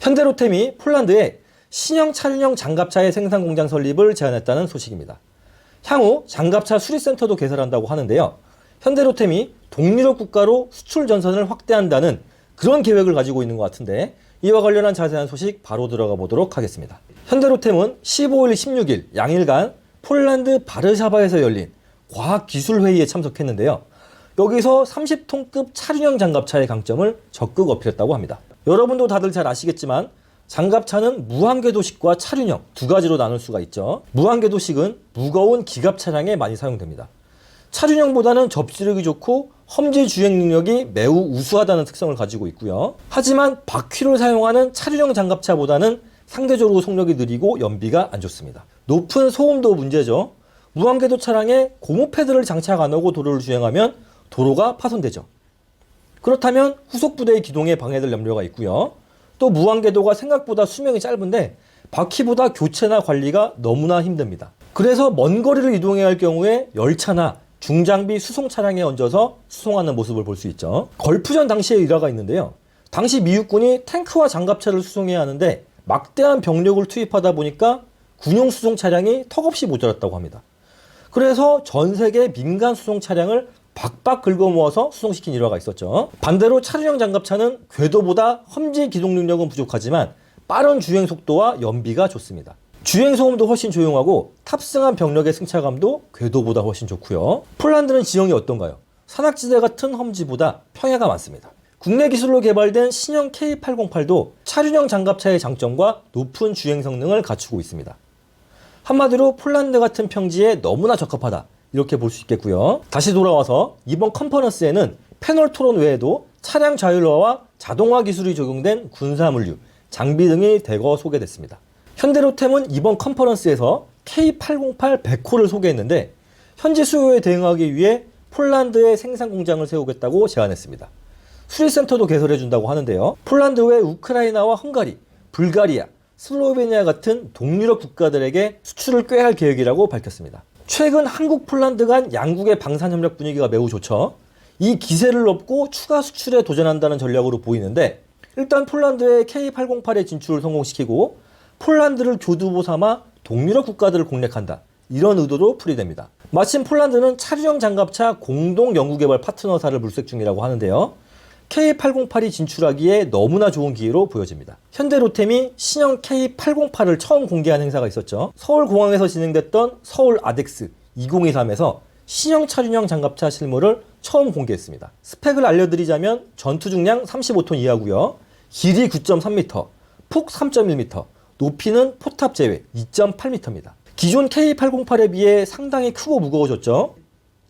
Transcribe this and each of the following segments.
현대로템이 폴란드에 신형 차륜형 장갑차의 생산 공장 설립을 제안했다는 소식입니다. 향후 장갑차 수리센터도 개설한다고 하는데요. 현대 로템이 동유럽 국가로 수출 전선을 확대한다는 그런 계획을 가지고 있는 것 같은데 이와 관련한 자세한 소식 바로 들어가 보도록 하겠습니다. 현대로템은 15일, 16일 양일간 폴란드 바르샤바에서 열린 과학기술회의에 참석했는데요. 여기서 30톤급 차륜형 장갑차의 강점을 적극 어필했다고 합니다. 여러분도 다들 잘 아시겠지만 장갑차는 무한궤도식과 차륜형 두 가지로 나눌 수가 있죠. 무한궤도식은 무거운 기갑 차량에 많이 사용됩니다. 차륜형보다는 접지력이 좋고 험지 주행 능력이 매우 우수하다는 특성을 가지고 있고요. 하지만 바퀴를 사용하는 차륜형 장갑차보다는 상대적으로 속력이 느리고 연비가 안 좋습니다. 높은 소음도 문제죠. 무한궤도 차량에 고무 패드를 장착 안 하고 도로를 주행하면 도로가 파손되죠. 그렇다면 후속 부대의 기동에 방해될 염려가 있고요. 또 무한궤도가 생각보다 수명이 짧은데 바퀴보다 교체나 관리가 너무나 힘듭니다. 그래서 먼 거리를 이동해야 할 경우에 열차나 중장비 수송 차량에 얹어서 수송하는 모습을 볼 수 있죠. 걸프전 당시의 일화가 있는데요. 당시 미국군이 탱크와 장갑차를 수송해야 하는데 막대한 병력을 투입하다 보니까 군용 수송 차량이 턱없이 모자랐다고 합니다. 그래서 전 세계 민간 수송 차량을 박박 긁어 모아서 수송시킨 일화가 있었죠. 반대로 차량형 장갑차는 궤도보다 험지 기동 능력은 부족하지만 빠른 주행 속도와 연비가 좋습니다. 주행 소음도 훨씬 조용하고 탑승한 병력의 승차감도 궤도보다 훨씬 좋고요. 폴란드는 지형이 어떤가요? 산악지대 같은 험지보다 평야가 많습니다. 국내 기술로 개발된 신형 K808도 차륜형 장갑차의 장점과 높은 주행 성능을 갖추고 있습니다. 한마디로 폴란드 같은 평지에 너무나 적합하다. 이렇게 볼 수 있겠고요. 다시 돌아와서 이번 컨퍼런스에는 패널 토론 외에도 차량 자율화와 자동화 기술이 적용된 군사 물류, 장비 등이 대거 소개됐습니다. 현대로템은 이번 컨퍼런스에서 K808 100호를 소개했는데 현지 수요에 대응하기 위해 폴란드에 생산 공장을 세우겠다고 제안했습니다. 수리센터도 개설해 준다고 하는데요. 폴란드 외 우크라이나와 헝가리, 불가리아, 슬로베니아 같은 동유럽 국가들에게 수출을 꾀할 계획이라고 밝혔습니다. 최근 한국 폴란드 간 양국의 방산 협력 분위기가 매우 좋죠. 이 기세를 얻고 추가 수출에 도전한다는 전략으로 보이는데 일단 폴란드의 K808의 진출을 성공시키고 폴란드를 교두보 삼아 동유럽 국가들을 공략한다. 이런 의도로 풀이됩니다. 마침 폴란드는 차륜형 장갑차 공동 연구개발 파트너사를 물색 중이라고 하는데요. K808이 진출하기에 너무나 좋은 기회로 보여집니다. 현대로템이 신형 K808을 처음 공개한 행사가 있었죠. 서울공항에서 진행됐던 서울 아덱스 2023에서 신형 차륜형 장갑차 실물을 처음 공개했습니다. 스펙을 알려드리자면 전투 중량 35톤 이하고요. 길이 9.3m, 폭 3.1m, 높이는 포탑 제외 2.8m입니다. 기존 K808에 비해 상당히 크고 무거워졌죠.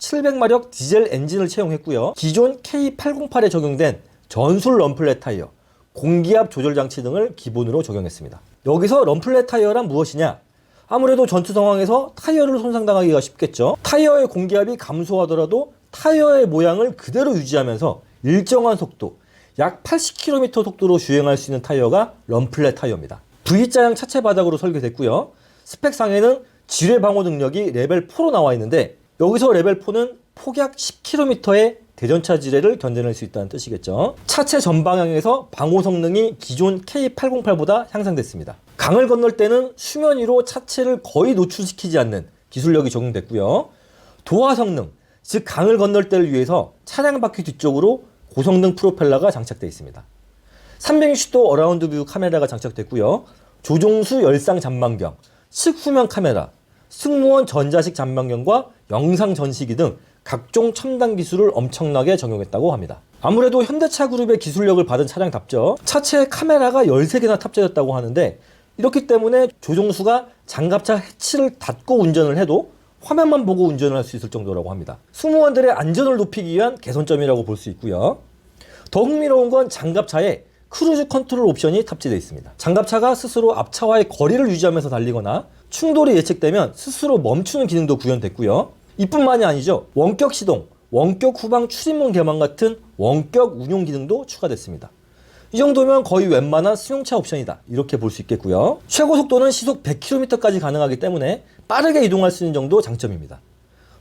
700마력 디젤 엔진을 채용했고요. 기존 K808에 적용된 전술 럼플렛 타이어, 공기압 조절 장치 등을 기본으로 적용했습니다. 여기서 럼플렛 타이어란 무엇이냐? 아무래도 전투 상황에서 타이어를 손상당하기가 쉽겠죠. 타이어의 공기압이 감소하더라도 타이어의 모양을 그대로 유지하면서 일정한 속도, 약 80km 속도로 주행할 수 있는 타이어가 럼플렛 타이어입니다. V자형 차체 바닥으로 설계됐고요. 스펙상에는 지뢰 방어 능력이 레벨 4로 나와 있는데 여기서 레벨 4는 폭약 10km의 대전차 지뢰를 견뎌낼 수 있다는 뜻이겠죠. 차체 전방향에서 방호 성능이 기존 K808보다 향상됐습니다. 강을 건널 때는 수면 위로 차체를 거의 노출시키지 않는 기술력이 적용됐고요. 도하 성능, 즉 강을 건널 때를 위해서 차량 바퀴 뒤쪽으로 고성능 프로펠러가 장착되어 있습니다. 360도 어라운드 뷰 카메라가 장착됐고요. 조종수 열상 잠망경, 측후면 카메라, 승무원 전자식 잠망경과 영상 전시기 등 각종 첨단 기술을 엄청나게 적용했다고 합니다. 아무래도 현대차 그룹의 기술력을 받은 차량답죠. 차체에 카메라가 13개나 탑재됐다고 하는데 이렇기 때문에 조종수가 장갑차 해치를 닫고 운전을 해도 화면만 보고 운전을 할 수 있을 정도라고 합니다. 승무원들의 안전을 높이기 위한 개선점이라고 볼 수 있고요. 더 흥미로운 건 장갑차에 크루즈 컨트롤 옵션이 탑재되어 있습니다. 장갑차가 스스로 앞차와의 거리를 유지하면서 달리거나 충돌이 예측되면 스스로 멈추는 기능도 구현됐고요. 이뿐만이 아니죠. 원격 시동, 원격 후방 출입문 개방 같은 원격 운용 기능도 추가됐습니다. 이 정도면 거의 웬만한 승용차 옵션이다. 이렇게 볼 수 있겠고요. 최고 속도는 시속 100km까지 가능하기 때문에 빠르게 이동할 수 있는 정도 장점입니다.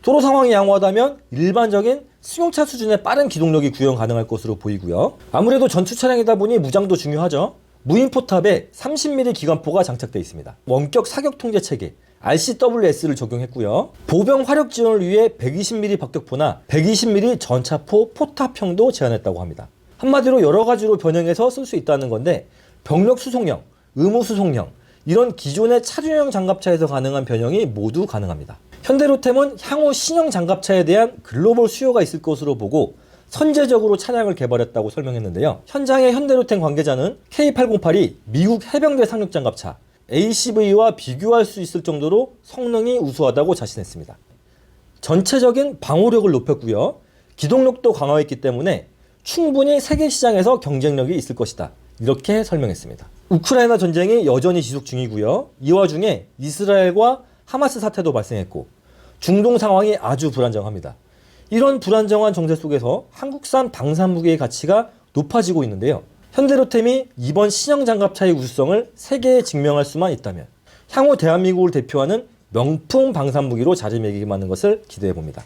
도로 상황이 양호하다면 일반적인 승용차 수준의 빠른 기동력이 구현 가능할 것으로 보이고요. 아무래도 전투 차량이다 보니 무장도 중요하죠. 무인 포탑에 30mm 기관포가 장착되어 있습니다. 원격 사격 통제 체계 RCWS를 적용했고요. 보병 화력 지원을 위해 120mm 박격포나 120mm 전차포 포탑형도 제안했다고 합니다. 한마디로 여러 가지로 변형해서 쓸 수 있다는 건데 병력 수송형, 의무 수송형 이런 기존의 차주형 장갑차에서 가능한 변형이 모두 가능합니다. 현대로템은 향후 신형 장갑차에 대한 글로벌 수요가 있을 것으로 보고 선제적으로 차량을 개발했다고 설명했는데요. 현장의 현대로템 관계자는 K808이 미국 해병대 상륙 장갑차 ACV와 비교할 수 있을 정도로 성능이 우수하다고 자신했습니다. 전체적인 방호력을 높였고요. 기동력도 강화했기 때문에 충분히 세계 시장에서 경쟁력이 있을 것이다. 이렇게 설명했습니다. 우크라이나 전쟁이 여전히 지속 중이고요. 이 와중에 이스라엘과 하마스 사태도 발생했고 중동 상황이 아주 불안정합니다. 이런 불안정한 정세 속에서 한국산 방산 무기의 가치가 높아지고 있는데요. 현대로템이 이번 신형 장갑차의 우수성을 세계에 증명할 수만 있다면 향후 대한민국을 대표하는 명품 방산 무기로 자리매김하는 것을 기대해 봅니다.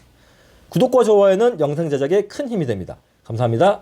구독과 좋아요는 영상 제작에 큰 힘이 됩니다. 감사합니다.